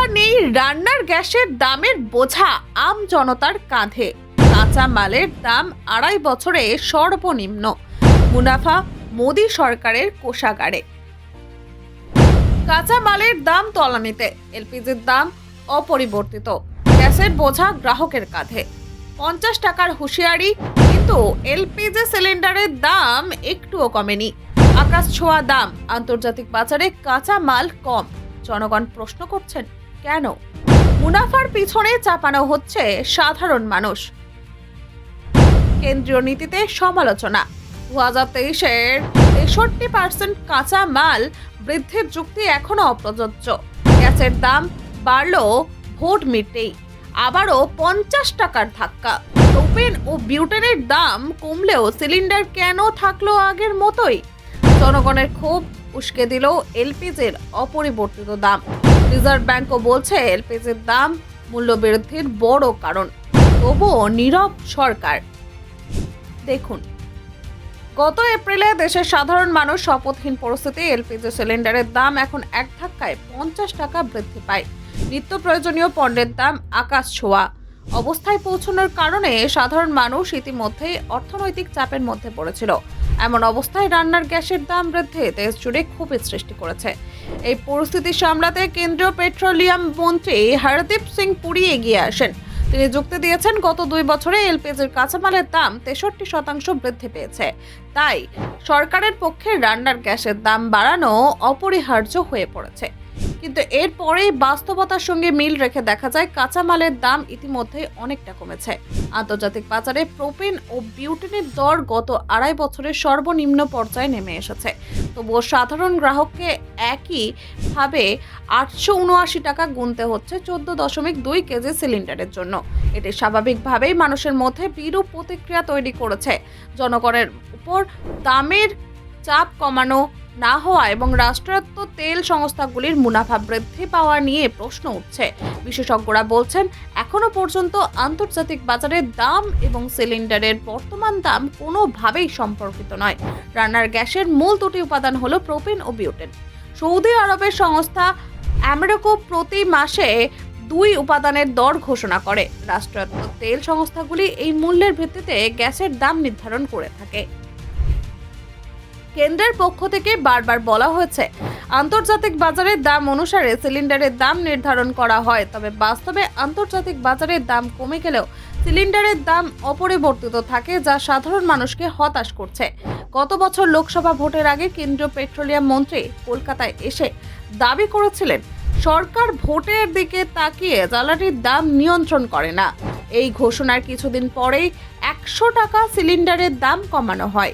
কথা নেই, রান্নার গ্যাসের দামের বোঝা আম জনতার কাঁধে। কাঁচা মালের দাম আড়াই বছরে সর্বনিম্ন। মুনাফা মোদী সরকারের কোষাগারে। কাঁচা মালের দাম তলানিতে, এলপিজির দাম অপরিবর্তিত। গ্যাসের বোঝা গ্রাহকের কাঁধে। পঞ্চাশ টাকার হুঁশিয়ারি, কিন্তু এলপিজি সিলিন্ডারের দাম একটুও কমেনি। আকাশ ছোঁয়া দাম, আন্তর্জাতিক বাজারে কাঁচা মাল কম। জনগণ প্রশ্ন করছেন কেন? মুনাফার পিছনে চাপানো হচ্ছে সাধারণ মানুষ। কেন্দ্রীয় নীতিতে সমালোচনা। দু হাজার তেইশের তেষট্টি পার্সেন্ট কাঁচা মাল বৃদ্ধির যুক্তি এখনও অপ্রযোজ্য। গ্যাসের দাম বাড়লো ভোট মিটেই আবারও পঞ্চাশ টাকার ধাক্কা। প্রোপেন ও বিউটেনের দাম কমলেও সিলিন্ডার কেন থাকল আগের মতোই? জনগণের ক্ষোভ উস্কে দিল এলপিজির অপরিবর্তিত দাম। রিজার্ভ ব্যাংকও বলছে, এলপিজির দাম মূল্যবৃদ্ধির বড় কারণ। তবুও নীরব সরকার। দেখুন, গত এপ্রিলে দেশের সাধারণ মানুষ শপথহীন পরিস্থিতি, এলপিজি সিলিন্ডারের দাম এখন এক ধাক্কায় পঞ্চাশ টাকা বৃদ্ধি পায়। নিত্য প্রয়োজনীয় পণ্যের দাম আকাশ ছোঁয়া। অবস্থায় পৌঁছানোর কারণে সাধারণ মানুষ ইতিমধ্যেই অর্থনৈতিক চাপের মধ্যে পড়েছিল। এমন অবস্থায় রান্নার গ্যাসের দাম বৃদ্ধি দেশ জুড়ে ক্ষোভের সৃষ্টি করেছে। এই পরিস্থিতি সামলাতে কেন্দ্রীয় পেট্রোলিয়াম মন্ত্রী হরদীপ সিং পুরী এগিয়ে আসেন। তিনি যুক্তি দিয়েছেন, গত দুই বছরে এলপিজির কাঁচামালের দাম তেষট্টি শতাংশ বৃদ্ধি পেয়েছে। তাই সরকারের পক্ষে রান্নার গ্যাসের দাম বাড়ানো অপরিহার্য হয়ে পড়েছে। কিন্তু এরপরেই বাস্তবতার সঙ্গে মিল রেখে দেখা যায় কাঁচামালের দাম ইতিমধ্যেই অনেকটা কমেছে। আন্তর্জাতিক বাজারে প্রোপেন ও বিউটেনের দর গত আড়াই বছরের সর্বনিম্ন পর্যায়ে নেমে এসেছে। তবুও সাধারণ গ্রাহককে একইভাবে আটশো উনআশি টাকা গুনতে হচ্ছে চোদ্দ দশমিক দুই কেজি সিলিন্ডারের জন্য। এটি স্বাভাবিকভাবেই মানুষের মধ্যে বিরূপ প্রতিক্রিয়া তৈরি করেছে। জনগণের উপর দামের চাপ কমানো না হওয়া এবং রাষ্ট্রায়ত্ত তেল সংস্থাগুলির মুনাফা বৃদ্ধি পাওয়া নিয়ে প্রশ্ন উঠছে। বিশেষজ্ঞরা বলছেন, এখনও পর্যন্ত আন্তর্জাতিক বাজারের দাম এবং সিলিন্ডারের বর্তমান দাম কোনোভাবেই সম্পর্কিত নয়। রান্নার গ্যাসের মূল দুটি উপাদান হলো প্রোপেন ও বিউটেন। সৌদি আরবের সংস্থা আমেরিকো প্রতি মাসে দুই উপাদানের দর ঘোষণা করে। রাষ্ট্রায়ত্ত তেল সংস্থাগুলি এই মূল্যের ভিত্তিতে গ্যাসের দাম নির্ধারণ করে থাকে। কেন্দ্রের পক্ষ থেকে বারবার বলা হয়েছে, আন্তর্জাতিক বাজারের দাম অনুসারে সিলিন্ডারের দাম নির্ধারণ করা হয়, তবে বাস্তবে আন্তর্জাতিক বাজারের দাম কমে গেলেও সিলিন্ডারের দাম অপরিবর্তিত থাকে যা সাধারণ মানুষকে হতাশ করছে। গত বছর লোকসভা ভোটের আগে কেন্দ্রীয় পেট্রোলিয়াম মন্ত্রী কলকাতায় এসে দাবি করেছিলেন, সরকার ভোটের দিকে তাকিয়ে জ্বালানির দাম নিয়ন্ত্রণ করে না। এই ঘোষণার কিছুদিন পরেই একশো টাকা সিলিন্ডারের দাম কমানো হয়।